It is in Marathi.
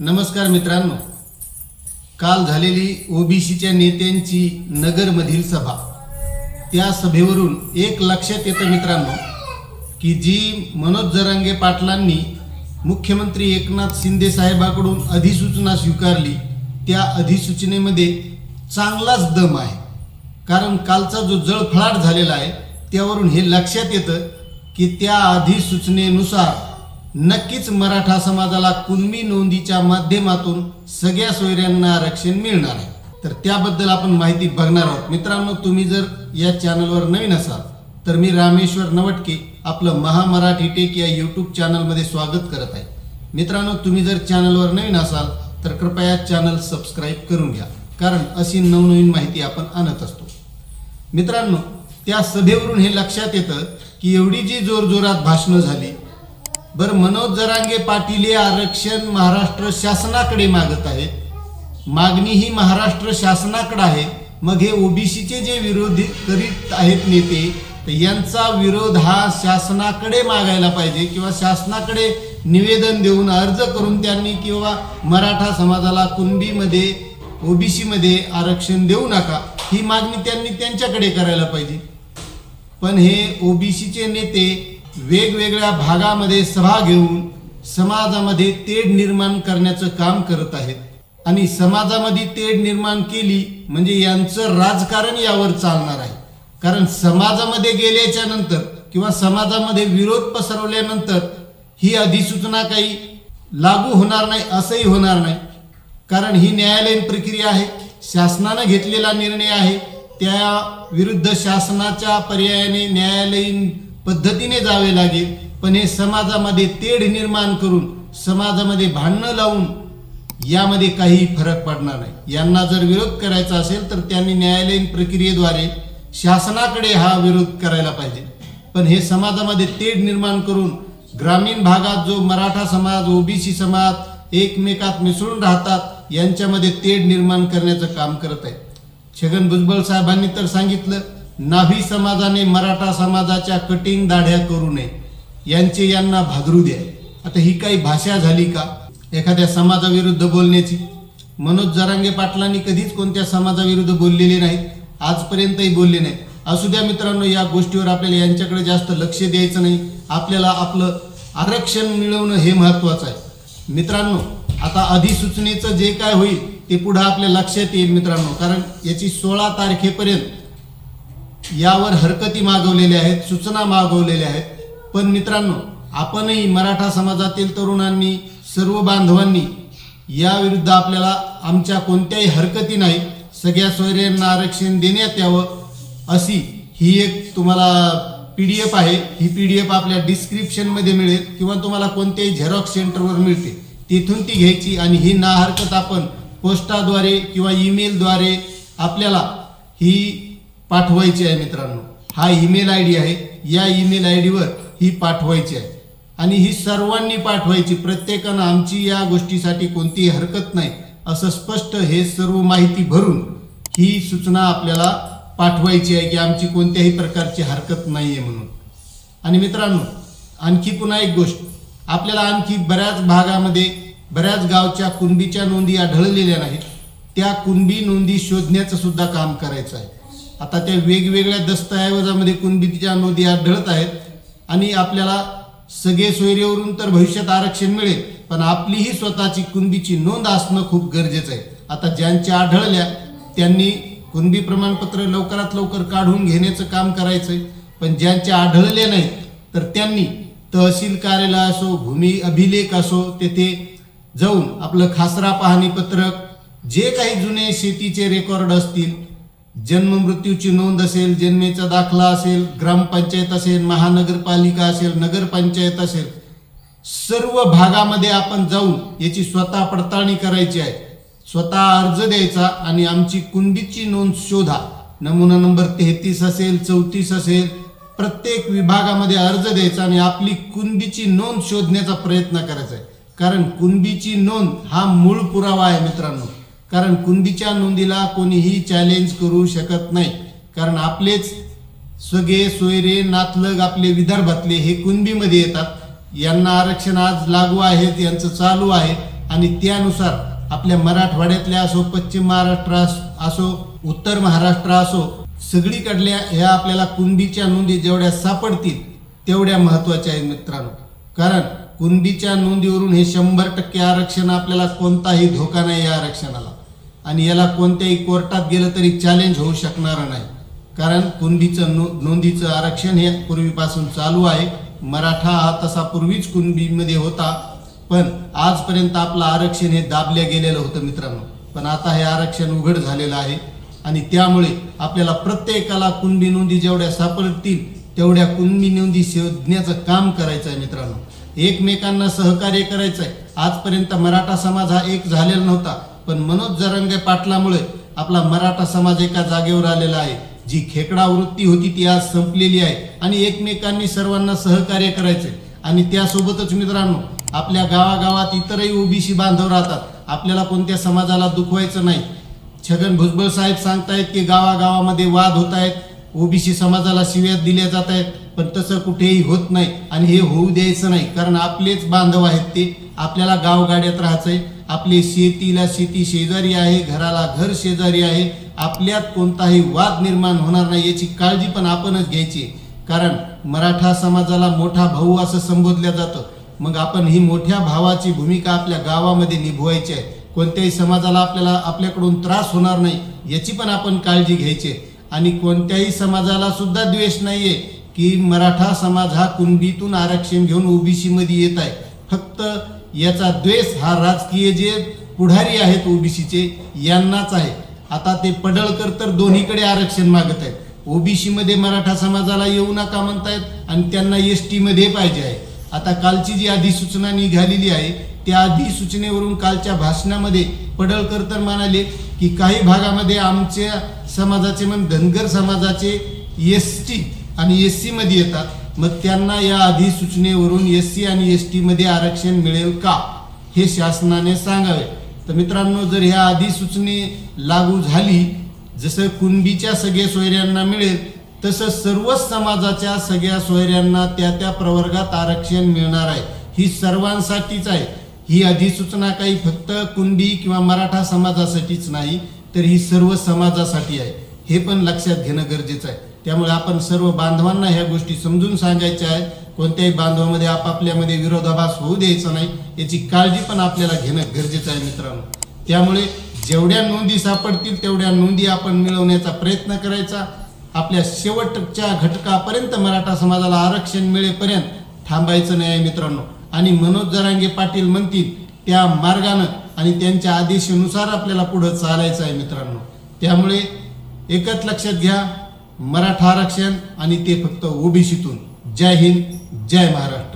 नमस्कार मित्रांनो. काल झालेली ओबीसीच्या नेत्यांची नगरमधील सभा. त्या सभेवरून एक लक्षात येतं मित्रांनो की जी मनोज जरांगे पाटलांनी मुख्यमंत्री एकनाथ शिंदे साहेबाकडून अधिसूचना स्वीकारली त्या अधिसूचनेमध्ये चांगलाच दम आहे. कारण कालचा जो जळफळाट झालेला आहे त्यावरून हे लक्षात येतं की त्या अधिसूचनेनुसार नक्कीच मराठा समाजाला कुणबी नोंदीच्या माध्यमातून सगळ्या सोयऱ्यांना आरक्षण मिळणार आहे. तर त्याबद्दल आपण माहिती बघणार आहोत. मित्रांनो तुम्ही जर या चॅनलवर नवीन असाल तर मी रामेश्वर नवटके आपलं महामराठी टेक या यूट्यूब चॅनलमध्ये स्वागत करत आहे. मित्रांनो तुम्ही जर चॅनलवर नवीन असाल तर कृपया चॅनल सबस्क्राईब करून घ्या कारण अशी नवनवीन माहिती आपण आणत असतो. मित्रांनो त्या सभेवरून हे लक्षात येतं की एवढी जी जोरजोरात भाषणं झाली बर मनोज जरांगे पाटील हे आरक्षण महाराष्ट्र शासनाकडे मागत आहेत. मागणी ही महाराष्ट्र शासनाकडे आहे. मग हे ओबीसीचे जे विरोधी करीत आहेत नेते तर यांचा विरोध हा शासनाकडे मागायला पाहिजे किंवा शासनाकडे निवेदन देऊन अर्ज करून त्यांनी किंवा मराठा समाजाला कुणबीमध्ये ओबीसीमध्ये आरक्षण देऊ नका. ही मागणी त्यांनी त्यांच्याकडे करायला पाहिजे. पण हे ओबीसीचे नेते वेगवेगळ्या भागामध्ये सभा घेऊन समाजामध्ये तेढ निर्माण करण्याचं काम करत आहेत. आणि समाजामध्ये तेढ निर्माण केली म्हणजे यांचं राजकारण यावर चालणार आहे. कारण समाजामध्ये गेल्याच्यानंतर किंवा समाजामध्ये विरोध पसरवल्यानंतर ही अधिसूचना काही लागू होणार नाही असंही होणार नाही. कारण ही न्यायालयीन प्रक्रिया आहे. शासनानं घेतलेला निर्णय आहे. त्या विरुद्ध शासनाच्या पर्यायाने न्यायालयीन पद्धतीने जावे लागेल. पण हे समाजामध्ये तेढ निर्माण करून समाजामध्ये भांडणं लावून यामध्ये काही फरक पडणार नाही. यांना जर विरोध करायचा असेल तर त्यांनी न्यायालयीन प्रक्रियेद्वारे शासनाकडे हा विरोध करायला पाहिजे. पण हे समाजामध्ये तेढ निर्माण करून ग्रामीण भागात जो मराठा समाज ओबीसी समाज एकमेकात मिसळून राहतात यांच्यामध्ये तेढ निर्माण करण्याचं काम करत आहे छगन भुजबळ साहेबांनी तर सांगितलं नाभी समाजाने मराठा समाजाच्या कटिंग दाढ्या करू नये. यांचे यांना भादरू द्या. आता ही काही भाषा झाली का? एखाद्या समाजाविरुद्ध बोलण्याची? मनोज जरांगे पाटलांनी कधीच कोणत्या समाजाविरुद्ध बोललेले नाहीत. आजपर्यंतही बोलले नाही असू द्या मित्रांनो या गोष्टीवर आपल्याला यांच्याकडे जास्त लक्ष द्यायचं नाही. आपल्याला आपलं आरक्षण मिळवणं हे महत्त्वाचं आहे. मित्रांनो आता अधिसूचनेचं जे काय होईल ते पुढं आपल्या लक्षात येईल मित्रांनो. कारण याची सोळा तारखेपर्यंत यावर हरकती मागवलेल्या आहेत सूचना मागवलेल्या आहेत. पण मित्रांनो आपणही मराठा समाजातील तरुणांनी सर्व बांधवांनी याविरुद्ध आपल्याला आमच्या कोणत्याही हरकती नाही सगळ्या सोयऱ्यांना आरक्षण देण्यात यावं अशी ही एक तुम्हाला पी डी एफ आहे. ही पी डी एफ आपल्या डिस्क्रिप्शनमध्ये मिळेल किंवा तुम्हाला कोणत्याही झेरॉक्स सेंटरवर मिळते. तिथून ती घ्यायची आणि ही ना हरकत आपण पोस्टाद्वारे किंवा ईमेलद्वारे आपल्याला ही पाठवायची आहे मित्रांनो. हा ईमेल आय डी आहे. या ईमेल आय डीवर ही पाठवायची आहे. आणि ही सर्वांनी पाठवायची. प्रत्येकानं आमची या गोष्टीसाठी कोणतीही हरकत नाही. असं स्पष्ट हे सर्व माहिती भरून ही सूचना आपल्याला पाठवायची आहे की आमची कोणत्याही प्रकारची हरकत नाही आहे म्हणून. आणि मित्रांनो आणखी पुन्हा एक गोष्ट. आपल्याला आणखी बऱ्याच भागामध्ये बऱ्याच गावच्या कुणबीच्या नोंदी आढळलेल्या नाहीत. त्या कुणबी नोंदी शोधण्याचं सुद्धा काम करायचं आहे. आता त्या वेगवेगळ्या दस्तऐवजामध्ये कुणबीच्या नोंदी आढळत आहेत आणि आपल्याला सगळे सोयरेवरून तर भविष्यात आरक्षण मिळेल पण आपलीही स्वतःची कुणबीची नोंद असणं खूप गरजेचं आहे. आता ज्यांच्या आढळल्या त्यांनी कुणबी प्रमाणपत्र लवकरात लवकर काढून घेण्याचं काम करायचं आहे पण ज्यांच्या आढळले नाहीत तर त्यांनी तहसील कार्यालय असो भूमी अभिलेख असो तेथे जाऊन आपलं खासरा पाहणी पत्रक जे काही जुने शेतीचे रेकॉर्ड असतील जन्म मृत्यूची नोंद असेल जन्मेचा दाखला असेल ग्रामपंचायत असेल महानगरपालिका असेल नगरपंचायत असेल सर्व भागामध्ये आपण जाऊन याची स्वतः पडताळणी करायची आहे. स्वतः अर्ज द्यायचा आणि आमची कुंडीची नोंद शोधा. नमुना नंबर तेहतीस असेल चौतीस असेल प्रत्येक विभागामध्ये अर्ज द्यायचा आणि आपली कुंडीची नोंद शोधण्याचा प्रयत्न करायचा आहे. कारण कुंडीची नोंद हा मूळ पुरावा आहे मित्रांनो. कारण कुंदीच्या नोंदीला कोणीही चॅलेंज करू शकत नाही. कारण आपलेच सगळे सोयरे नातलग आपले विदर्भातले हे कुणबीमध्ये येतात. यांना आरक्षण आज लागू आहेत यांचं चालू आहे. आणि त्यानुसार आपल्या मराठवाड्यातल्या असो पश्चिम महाराष्ट्र असो उत्तर महाराष्ट्र असो सगळीकडल्या ह्या आपल्याला कुणबीच्या नोंदी जेवढ्या सापडतील तेवढ्या महत्त्वाच्या आहेत मित्रांनो. कारण कुणबीच्या नोंदीवरून हे शंभर टक्के आरक्षण आपल्याला कोणताही धोका नाही या आरक्षणाला. आणि याला कोणत्याही कोर्टात गेलं तरी चॅलेंज होऊ शकणार नाही. कारण कुणबीचं नो नोंदीचं आरक्षण हे पूर्वीपासून चालू आहे. मराठा हा तसा पूर्वीच कुणबीमध्ये होता. पण आजपर्यंत आपलं आरक्षण हे दाबल्या गेलेलं होतं मित्रांनो. पण आता हे आरक्षण उघड झालेलं आहे. आणि त्यामुळे आपल्याला प्रत्येकाला कुणबी नोंदी जेवढ्या सापडतील तेवढ्या कुणबी नोंदी शोधण्याचं काम करायचं आहे मित्रांनो. एकमेकांना सहकार्य करायचं आहे आजपर्यंत मराठा समाज हा एक झालेला नव्हता. पण मनोज जरंगे पाटलामुळे आपला मराठा समाज एका जागेवर आलेला आहे. जी खेकडा वृत्ती होती ती आज संपलेली आहे आणि एकमेकांनी सर्वांना सहकार्य करायचे आणि त्यासोबतच मित्रांनो आपल्या गावागावात इतरही ओबीसी बांधव राहतात. आपल्याला कोणत्या समाजाला दुखवायचं नाही. छगन भुजबळ साहेब सांगतायत की गावागावामध्ये वाद होत आहेत. ओबीसी समाजाला शिव्या दिल्या जात आहेत पण तसं कुठेही होत नाही आणि हे होऊ द्यायचं नाही कारण आपलेच बांधव आहेत ते. आपल्याला गावगाड्यात राहायचं आहे आपली शेतीला शेती शेजारी आहे घराला घर शेजारी आहे. आपल्यात कोणताही वाद निर्माण होणार नाही याची काळजी पण आपणच घ्यायची कारण मराठा समाजाला मोठा भाऊ असं संबोधलं जातं. मग आपण ही मोठ्या भावाची भूमिका आपल्या गावामध्ये निभवायची आहे. कोणत्याही समाजाला आपल्याला आपल्याकडून त्रास होणार नाही याची पण आपण काळजी घ्यायची आहे. आणि कोणत्याही समाजाला सुद्धा द्वेष आहे की मराठा समाज हा कुणबीतून आरक्षण घेऊन ओबीसीमध्ये येत आहे. फक्त याचा द्वेष हा राजकीय जे पुढारी आहेत ओबीसीचे यांनाच आहे. आता ते पडळकर तर दोन्हीकडे आरक्षण मागत आहेत. ओबीसीमध्ये मराठा समाजाला येऊ नका म्हणतायत आणि त्यांना एस टीमध्ये पाहिजे आहे. आता कालची जी अधिसूचना निघालेली आहे त्या अधिसूचनेवरून कालच्या भाषणामध्ये पडळकर तर म्हणाले की काही भागामध्ये आमच्या समाजाचे म्हणजे धनगर समाजाचे एस टी आणि एस सीमध्ये येतात. मग त्यांना या अधिसूचनेवरून एस सी आणि एस टीमध्ये आरक्षण मिळेल का? हे शासनाने सांगावे. तर मित्रांनो जर ह्या अधिसूचने लागू झाली जसं कुणबीच्या सगळ्या सोयऱ्यांना मिळेल तसं सर्वच समाजाच्या सगळ्या सोयऱ्यांना त्या त्या प्रवर्गात आरक्षण मिळणार आहे. ही सर्वांसाठीच आहे. ही अधिसूचना काही फक्त कुणबी किंवा मराठा समाजासाठीच नाही तर ही सर्व समाजासाठी आहे. हे पण लक्षात घेणं गरजेचं आहे. त्यामुळे आपण सर्व बांधवांना ह्या गोष्टी समजून सांगायच्या आहेत. कोणत्याही बांधवामध्ये आपापल्यामध्ये विरोधाभास होऊ द्यायचा नाही. याची काळजी पण आपल्याला घेणं गरजेचं आहे मित्रांनो. त्यामुळे जेवढ्या नोंदी सापडतील तेवढ्या नोंदी आपण मिळवण्याचा प्रयत्न करायचा. आपल्या शेवटच्या घटकापर्यंत मराठा समाजाला आरक्षण मिळेपर्यंत थांबायचं नाही आहे मित्रांनो. आणि मनोज जरांगे पाटील म्हणतील त्या मार्गानं आणि त्यांच्या आदेशानुसार आपल्याला पुढं चालायचं आहे मित्रांनो. त्यामुळे एकच लक्षात घ्या मराठा आरक्षण आणि ते फक्त ओबीसीतून. जय हिंद जय महाराष्ट्र.